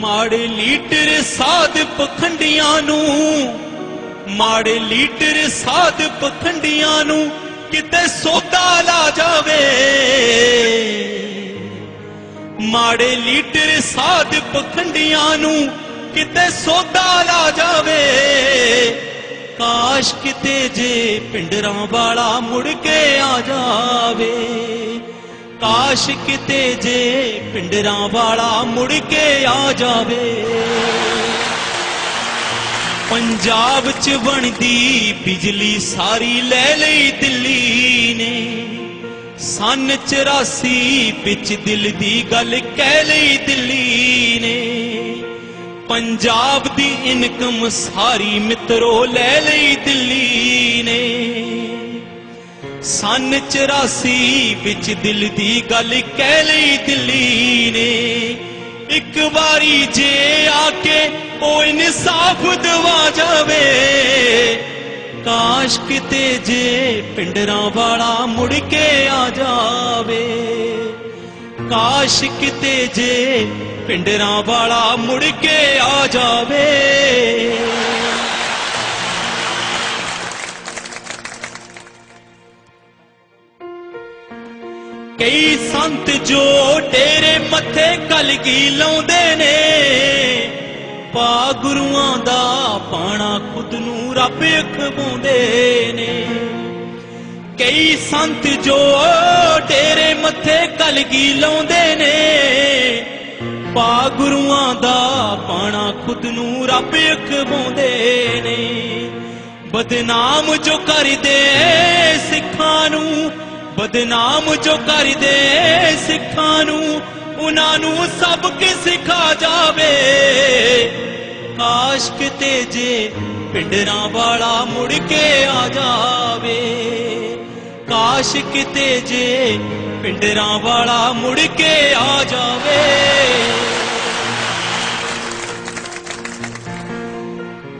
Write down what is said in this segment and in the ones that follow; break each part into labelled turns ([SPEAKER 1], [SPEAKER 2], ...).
[SPEAKER 1] ਮਾੜੇ ਲੀਟਰ ਸਾਧ ਪਖੰਡੀਆਂ ਨੂੰ, ਮਾੜੇ ਲੀਡਰ ਸਾਧ ਪਖੰਡੀਆਂ ਨੂੰ ਕਿਤੇ ਸੋਦਾ ਲਾ ਜਾਵੇ। ਮਾੜੇ ਲੀਟਰ ਸਾਧ ਪਖੰਡੀਆਂ ਨੂੰ ਕਿਤੇ ਸੋਦਾ ਲਾ ਜਾਵੇ। ਕਾਸ਼ ਕਿਤੇ ਜੇ ਪਿੰਡਰਾਂ ਵਾਲਾ ਮੁੜ ਕੇ ਆ ਜਾਵੇ। ਕਾਸ਼ ਕਿਤੇ ਜੇ ਪਿੰਡਰਾਂ ਵਾਲਾ ਮੁੜ ਕੇ ਆ ਜਾਵੇ। ਪੰਜਾਬ ਚ ਬਣਦੀ ਬਿਜਲੀ ਸਾਰੀ ਲੈ ਲਈ ਦਿੱਲੀ ਨੇ। ਸਨ 84 ਵਿੱਚ ਦਿਲ ਦੀ ਗੱਲ ਕਹਿ ਲਈ ਦਿੱਲੀ ਨੇ। ਪੰਜਾਬ ਦੀ ਇਨਕਮ ਸਾਰੀ ਮਿੱਤਰੋ ਲੈ ਲਈ ਸਨ 84 ਵਿੱਚ ਦਿਲ ਦੀ ਗੱਲ ਕਹਿ ਲਈ ਦਿੱਲੀ ਨੇ। ਇੱਕ ਵਾਰੀ ਜੇ ਆ ਕੇ ਉਹ ਇਨਸਾਫ ਦਵਾ ਜਾਵੇ। ਕਾਸ਼ ਕਿਤੇ ਜੇ ਪਿੰਡਰਾਂ ਵਾਲਾ ਮੁੜ ਕੇ ਆ ਜਾਵੇ। ਕਾਸ਼ ਕਿਤੇ ਜੇ ਪਿੰਡਰਾਂ ਵਾਲਾ ਮੁੜ ਕੇ ਆ ਜਾਵੇ। ਕਈ ਸੰਤ ਜੋ ਡੇਰੇ ਮੱਥੇ ਕਲਗੀ ਲਾਉਂਦੇ ਨੇ, ਪਾ ਗੁਰੂਆਂ ਦਾ ਪਾਣਾ ਖੁਦ ਨੂੰ ਰੱਬ ਅਖਵਾਉਂਦੇ ਨੇ। ਕਈ ਸੰਤ ਜੋ ਡੇਰੇ ਮੱਥੇ ਕਲਗੀ ਲਾਉਂਦੇ ਨੇ, ਪਾ ਗੁਰੂਆਂ ਦਾ ਪਾਣਾ ਖੁਦ ਨੂੰ ਰੱਬ ਖਵਾਉਂਦੇ ਨੇ। ਬਦਨਾਮ ਜੋ ਕਰਦੇ ਸਿੱਖਾਂ ਨੂੰ ਬਦਨਾਮ ਜੋ ਕਰਦੇ ਸਿੱਖਾਂ ਨੂੰ, ਉਹਨਾਂ ਨੂੰ ਸਬਕ ਸਿਖਾ ਜਾਵੇ। ਕਾਸ਼ ਕਿਤੇ ਜੇ ਪਿੰਡਰਾਂ ਵਾਲਾ ਮੁੜ ਕੇ ਆ ਜਾਵੇ। ਕਾਸ਼ ਕਿਤੇ ਜੇ ਪਿੰਡਰਾਂ ਵਾਲਾ ਮੁੜ ਕੇ ਆ ਜਾਵੇ।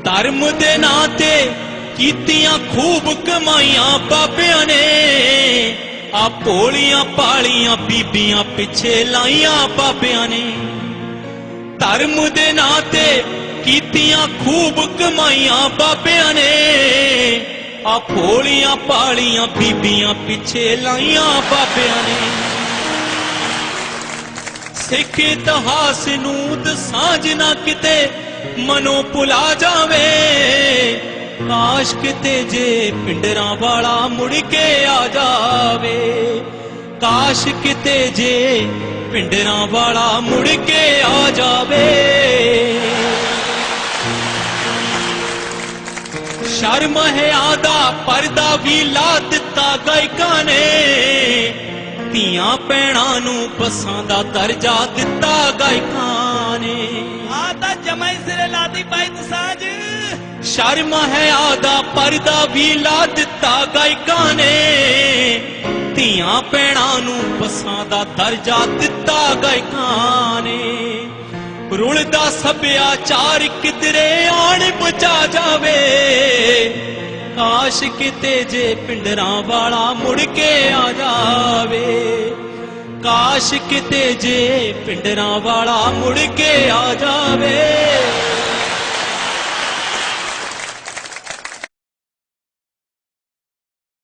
[SPEAKER 1] ਧਰਮ ਦੇ ਨਾਂ ਤੇ ਕੀਤੀਆਂ ਖੂਬ ਕਮਾਈਆਂ ਬਾਬਿਆਂ ਨੇ। ਆ ਭੋਲੀਆਂ ਪਾਲੀਆਂ ਬੀਬੀਆਂ ਪਿੱਛੇ ਲਾਈਆਂ ਬਾਬਿਆਂ ਨੇ। ਧਰਮ ਦੇ ਨਾਂ ਤੇ ਕੀਤੀਆਂ ਖੂਬ ਕਮਾਈਆਂ ਬਾਬਿਆਂ ਨੇ। ਆ ਭੋਲੀਆਂ ਪਾਲੀਆਂ ਬੀਬੀਆਂ ਪਿੱਛੇ ਲਾਈਆਂ ਬਾਬਿਆਂ ਨੇ। ਸਿੱਖ ਇਤਿਹਾਸ ਨੂੰ ਦਸਾਂਝ ਨਾ ਕਿਤੇ ਮਨੋਂ ਭੁਲਾ ਜਾਵੇ। ਕਾਸ਼ ਕਿਤੇ ਜੇ ਪਿੰਡਰਾਂ ਵਾਲਾ ਮੁੜ ਕੇ ਆ ਜਾ। ਕਾਸ਼ ਕਿਤੇ ਜੇ ਪਿੰਡਰਾਂ ਵਾਲਾ ਮੁੜ ਕੇ ਆ ਜਾਵੇ। ਸ਼ਰਮ ਹੈ ਆਦਾ ਪਰਦਾ ਵੀ ਲਾ ਦਿੱਤਾ ਗਾਇਕਾਂ ਨੇ। ਧੀਆਂ ਪੈਣਾਂ ਨੂੰ ਬਸਾਂ ਦਾ ਦਰਜਾ ਦਿੱਤਾ ਗਾਇਕਾਂ ਨੇ।
[SPEAKER 2] ਆ ਤਾਂ ਜਮਾਈ ਸਿਰੇ ਲਾਦੀ ਪਾਈ ਤਸਾਂਜ।
[SPEAKER 1] ਸ਼ਰਮ ਹੈ ਆਦਾ ਪਰਦਾ ਵੀ ਲਾ ਦਿੱਤਾ ਗਾਇਕਾਂ ਨੇ। ਧੀਆਂ ਪੈਣਾਂ ਨੂੰ ਬਸਾਂ ਦਾ ਦਰਜਾ ਦਿੱਤਾ ਗਾਇਕਾਂ ਨੇ। ਰੁਲਦਾ ਸੱਭਿਆਚਾਰ ਕਿਧਰੇ ਆਣ ਬਚਾ ਜਾਵੇ। ਕਾਸ਼ ਕਿਤੇ ਜੇ ਪਿੰਡਰਾਂ ਵਾਲਾ ਮੁੜ ਕੇ ਆ ਜਾਵੇ। ਕਾਸ਼ ਕਿਤੇ ਜੇ ਪਿੰਡਰਾਂ ਵਾਲਾ ਮੁੜ ਕੇ ਆ ਜਾਵੇ।